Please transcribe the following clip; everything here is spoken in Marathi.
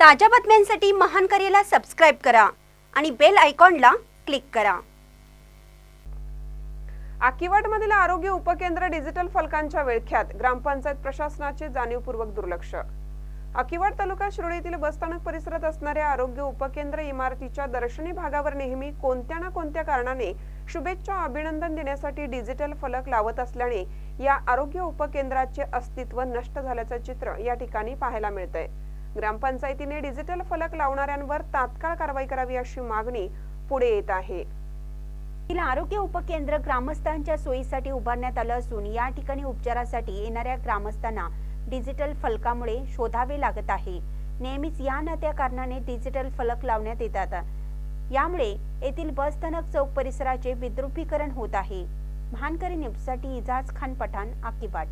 ताज्या बातम्यांसाठी महान करेला सबस्क्राईब करा आणि बेल आयकॉनला क्लिक करा. आकिवाडमधील आरोग्य उपकेंद्र डिजिटल फलकांच्या विळख्यात ग्रामपंचायत प्रशासनाचे जाणीवपूर्वक दुर्लक्ष. अकिवाड तालुका शिरोळीतील बसस्थानक परिसरात असणाऱ्या आरोग्य उपकेंद्र इमारतीच्या दर्शनी भागावर नेहमी कोणत्या ना कोणत्या कारणाने शुभेच्छा अभिनंदन देण्यासाठी डिजिटल फलक लावत असल्याने या आरोग्य उपकेंद्राचे अस्तित्व नष्ट झाल्याचं चित्र या ठिकाणी पाहायला मिळतंय. ग्रामपंचायतीने डिजिटल फलक लावणाऱ्यांवर तात्काळ कारवाई करावी अशी मागणी पुढे येत आहे. येथील आरोग्य उपकेंद्र ग्रामस्थांच्या सोयीसाठी उभारण्यात आलं असून या ठिकाणी उपचारासाठी येणाऱ्या ग्रामस्थांना डिजिटल फलकामुळे शोधावे लागत आहे. नेहमीच या न त्या कारणाने डिजिटल फलक लावण्यात येतात. यामुळे येथील बसस्थानक चौक परिसराचे विद्रुपीकरण होत आहे. महानकरी न्यूजसाठी इजाज खान पठाण आकिबाट.